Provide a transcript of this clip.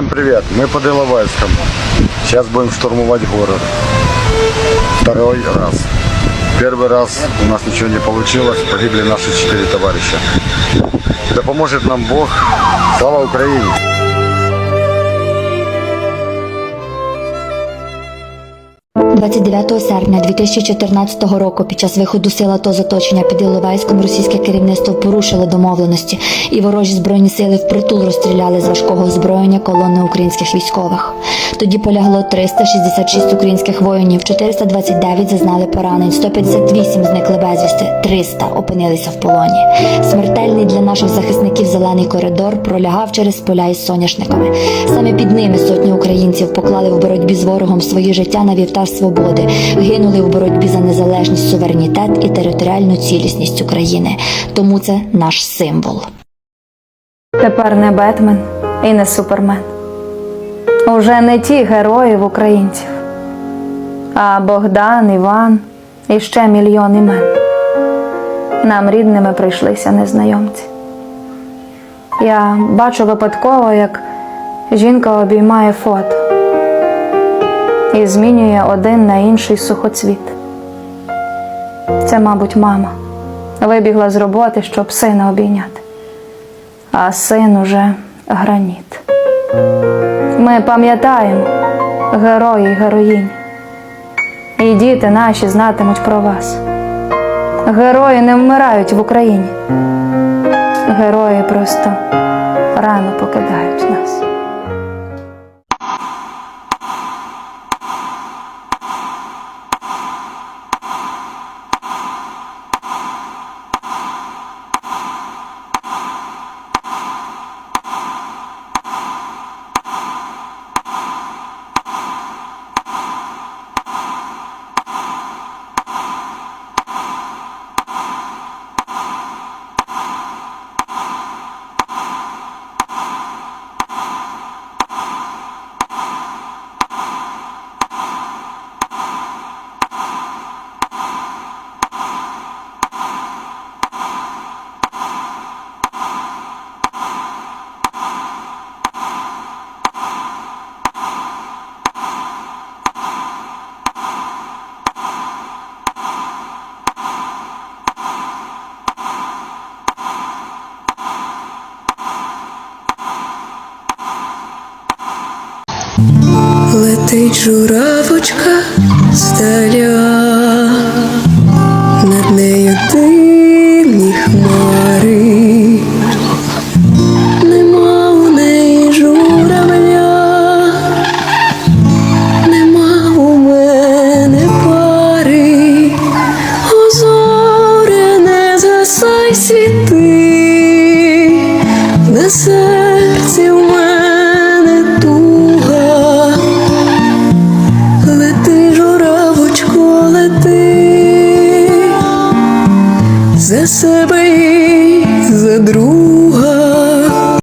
Всем привет, мы под Иловайском. Сейчас будем штурмовать город. Второй раз. Первый раз у нас ничего не получилось, погибли наши четыре товарища. Да поможет нам Бог. Слава Украине! – 29 серпня 2014 року під час виходу сил АТО з оточення під Іловайськом російське керівництво порушило домовленості, і ворожі збройні сили впритул розстріляли з важкого озброєння колони українських військових. Тоді полягло 366 українських воїнів, 429 зазнали поранень, 158 зникли безвісти, 300 опинилися в полоні. Смертельний для наших захисників зелений коридор пролягав через поля із соняшниками. Саме під ними сотні українців поклали в боротьбі з ворогом свої життя на вівтар свободи, гинули в боротьбі за незалежність, суверенітет і територіальну цілісність України. Тому це наш символ. Тепер не Бетмен і не Супермен. Уже не ті герої в українців, а Богдан, Іван і ще мільйон імен. Нам рідними прийшлися незнайомці. Я бачу випадково, як жінка обіймає фото і змінює один на інший сухоцвіт. Це, мабуть, мама вибігла з роботи, щоб сина обійняти а син уже граніт. Ми пам'ятаємо герої і героїні, і діти наші знатимуть про вас. Герої не вмирають в Україні. Герої просто рано покидають нас. Летить журавочка здаля, над нею дивні December